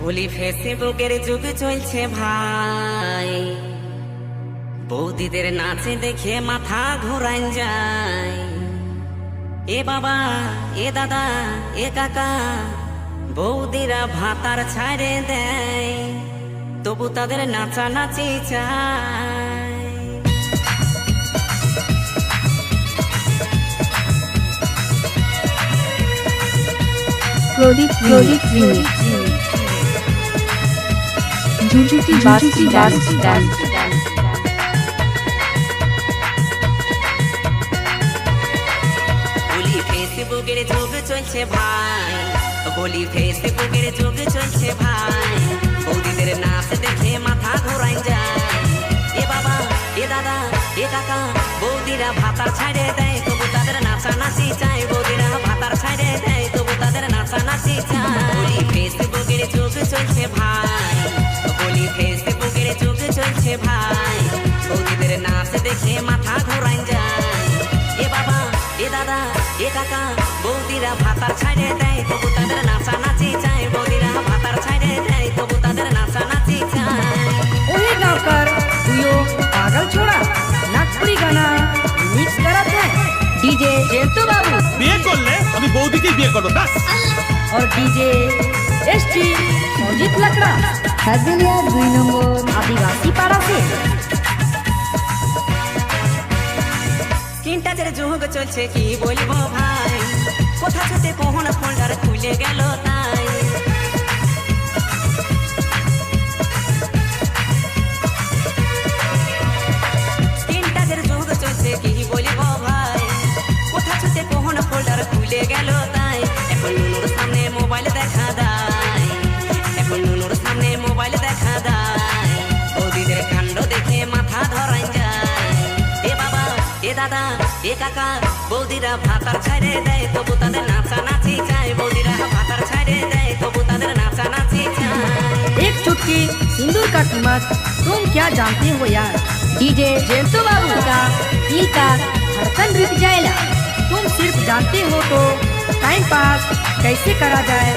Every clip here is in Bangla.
বলি ফেসবুকের যুগ চলছে ভাই। বৌদিদের নাচে দেখে মাথা ঘোরান যায়। এ বাবা এ দাদা এ কাকা বৌদিরা ভাতার ছাড়ে দেয় তবু তাদের নাচা নাচি চায়। প্রদীপ প্রদীপ ঝুঝুটি বাসি ডান্স ডান্স বলি ফেসবুকের যুগ চলছে ভাই বলি ফেসবুকের যুগ চলছে ভাই বৌদিদের নাচ দেখে মাথা ঘোরাই যায় এ বাবা এ দাদা এ কাকা বৌদিরা ভাতার ছাড়ে দেয় তবু তাদের নাচা নাচি চায় দেখে ভাই বৌদিদের নাচ দেখে মাথা ঘোরাই যায়। এ বাবা এ দাদা এ কাকা বৌদিরা ভাতার ছাড়ে দেয় তবু তাদের নাচা নাচি চায় বৌদিরা ভাতার ছাড়ে দেয় তবু তাদের নাচা নাচি চায় পাগল ছোড়া নাগপুরি গানা মিক্স করাতে। ডিজে জেতু বাবু। বিয়ে করলে আমি বৌদিকে বিয়ে করব ব্যাস। আর ডিজে এসটি অজিত লাকড়া। হাজুলিয়া দুই নম্বর। আদিবাসী পাড়াতে। কিনটাজের যুগ চলছে, কি বলব ভাই? কোথা ছুতে কোহন ফোনটার খুলে গেল তাই? কিনটাজের যুগ চলছে, কি বলব ভাই? কোথা ছুতে কোহন ফোল্ডার খুলে গেল তাই? এখন সামনে মোবাইল দেখা দাও। দাদা এ কাকা বৌদিরা ভাতার ছাড়ে দেয় তবু তাদের নাচা নাচি চায় বৌদিরা ভাতার ছাড়ে দেয় তবু তাদের নাচা নাচি চায় एक चुटकी सिंदूर का कीमत तुम क्या जानते हो यार डीजे जेंतो बाबू का दिल का धड़कन रुक जाएगा तुम सिर्फ जानते हो तो टाइम पास कैसे करा जाए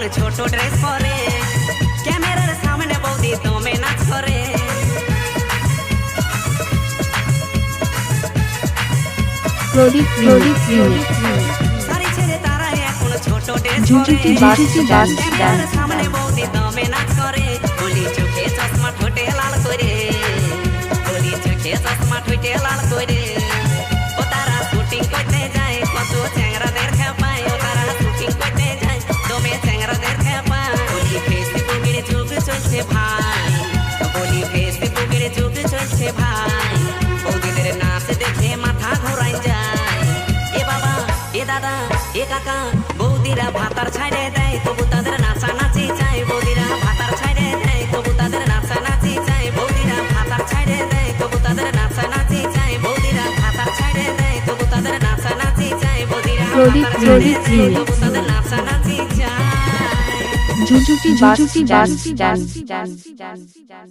তারা ছোট ড্রেস পরে। ক্যামেরার সামনে বৌদি দমে নাচ করে। প্রদীপ প্রদীপ মিনিট শাড়ি ছেড়ে তারা এখন ছোট ড্রেস পরে। ক্যামেরার সামনে ছাড়ে দেয় তবু তাদের নাচা নাচি চায় বৌদিরা ভাতার দেয় তবু তাদের নাচা নাচি চায় বৌদিরা ভাতার দেয় তবু তাদের নাচা নাচি চায় বৌদিরা ভাতার ছাড়ে দেয় তবু তাদের নাচা নাচি চায় বৌদিরা প্রদীপ, প্রদীপ। তবু তাদের নাচা নাচি চায় ঝুঝুটি বাসি ডান্স ডান্স ডান্স ডান্স